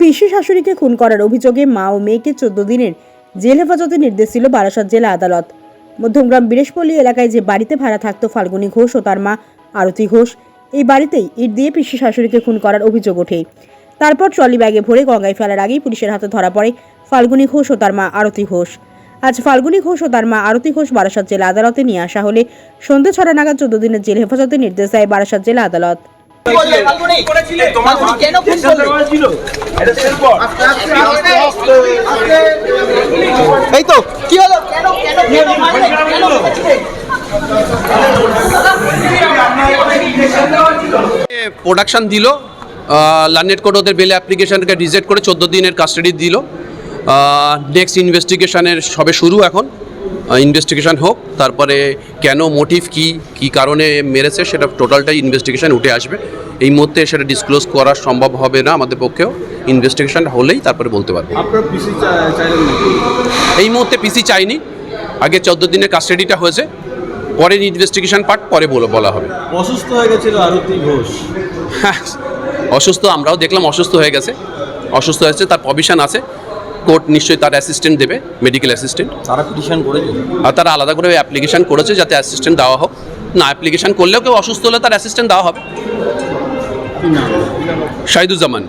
পিসি শাশুড়িকে খুন করার অভিযোগে মা ও মেয়েকে চোদ্দ দিনের জেল হেফাজতে নির্দেশ দিল বারাসত জেলা আদালত। মধ্যমগ্রাম বীরেশপল্লী এলাকায় যে বাড়িতে ভাড়া থাকতো ফাল্গুনী ঘোষ ও তার মা আরতি ঘোষ, এই বাড়িতেই ইট দিয়ে পিসি শাশুড়িকে খুন করার অভিযোগ ওঠে। তারপর ট্রলি ব্যাগে ভরে গঙ্গায় ফেলার আগেই পুলিশের হাতে ধরা পড়ে ফাল্গুনী ঘোষ ও তার মা আরতি ঘোষ। আজ ফাল্গুনী ঘোষ ও তার মা আরতি ঘোষ বারাসত জেলা আদালতে নিয়ে আসা হলে সন্ধ্যে ছটা নাগাদ চোদ্দ দিনের জেল হেফাজতে নির্দেশ দেয় বারাসত জেলা আদালত। কেন খুন এই তো কি হলো? কেন কেন কেন মারলে? প্রোডাকশন দিল লার্নেট কোর্ট ওদের বেলে অ্যাপ্লিকেশনকে রিজেক্ট করে চোদ্দ দিনের কাস্টাডি দিল। নেক্সট ইনভেস্টিগেশনের সবে শুরু এখন। ইনভেস্টিগেশন হোক তারপরে কেন মোটিভ কি কি কারণে মেরেছে সেটা টোটালটাই ইনভেস্টিগেশন উঠে আসবে। এই মুহূর্তে সেটা ডিসক্লোজ করা সম্ভব হবে না আমাদের পক্ষেও। ইনভেস্টিগেশন হলেই তারপরে বলতে পারব। এই মুহূর্তে পিসি চাইনি। আগে চোদ্দ দিনের কাস্টাডিটা হয়েছে। পরের ইনভেস্টিগেশন পার্ট পরে বলে বলা হবে। অসুস্থ হয়ে গেছিল আরতি ঘোষ। হ্যাঁ অসুস্থ আমরাও দেখলাম অসুস্থ হয়ে গেছে। অসুস্থ হয়েছে তার প্রভিশন আছে। কোর্ট নিশ্চয়ই তার অ্যাসিস্ট্যান্ট দেবে মেডিকেল অ্যাসিস্ট্যান্ট তারা পিটিশন করেছে? আর তারা আলাদা করে অ্যাপ্লিকেশন করেছে যাতে অ্যাসিস্ট্যান্ট দেওয়া হোক। না অ্যাপ্লিকেশন করলেও কেউ অসুস্থ হলে তার অ্যাসিস্ট্যান্ট দেওয়া হবে। শাহিদুজ্জামান।